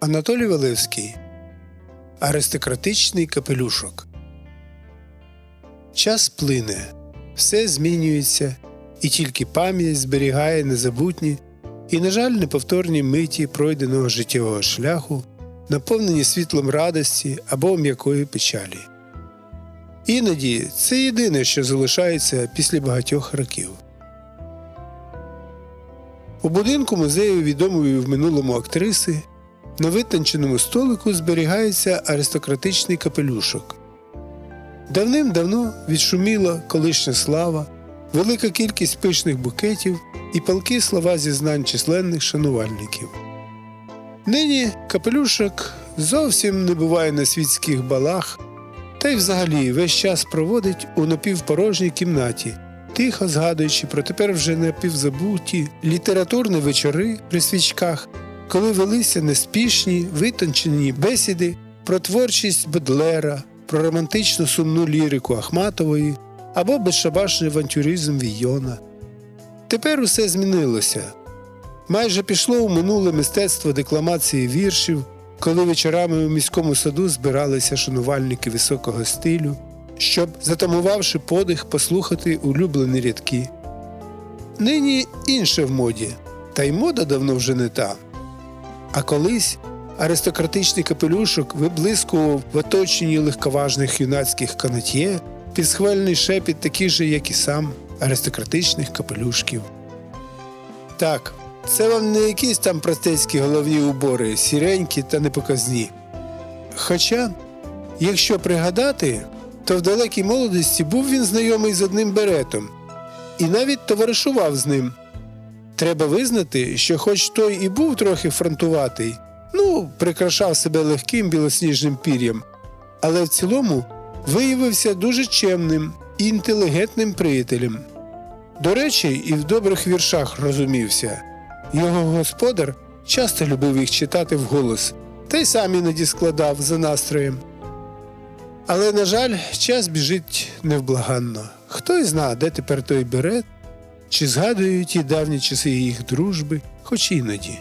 Анатолій Валевський Аристократичний капелюшок. Час плине, все змінюється, і тільки пам'ять зберігає незабутні і, на жаль, неповторні миті пройденого життєвого шляху, наповнені світлом радості або м'якої печалі. Іноді це єдине, що залишається після багатьох років. У будинку музею відомої в минулому актриси на витонченому столику зберігається аристократичний капелюшок. Давним-давно відшуміла колишня слава, велика кількість пишних букетів і палки слова зізнань численних шанувальників. Нині капелюшок зовсім не буває на світських балах, та й взагалі весь час проводить у напівпорожній кімнаті, тихо згадуючи про тепер вже напівзабуті літературні вечори при свічках, коли велися неспішні, витончені бесіди про творчість Бедлера, про романтичну сумну лірику Ахматової або безшабашний авантюризм Війона. Тепер усе змінилося. Майже пішло у минуле мистецтво декламації віршів, коли вечорами у міському саду збиралися шанувальники високого стилю, щоб, затамувавши подих, послухати улюблені рядки. Нині інше в моді, та й мода давно вже не та. А колись аристократичний капелюшок виблискував в оточенні легковажних юнацьких канатьє під схвальний шепіт таких же, як і сам, аристократичних капелюшків. Так, це вам не якісь там простецькі головні убори, сіренькі та непоказні. Хоча, якщо пригадати, то в далекій молодості був він знайомий з одним беретом і навіть товаришував з ним. Треба визнати, що хоч той і був трохи фронтуватий, ну, прикрашав себе легким білосніжним пір'ям, але в цілому виявився дуже чемним і інтелігентним приятелем. До речі, і в добрих віршах розумівся. Його господар часто любив їх читати вголос, та й сам іноді складав за настроєм. Але, на жаль, час біжить невблаганно. Хто й зна, де тепер той берет, чи згадують ті давні часи їх дружби, хоч іноді.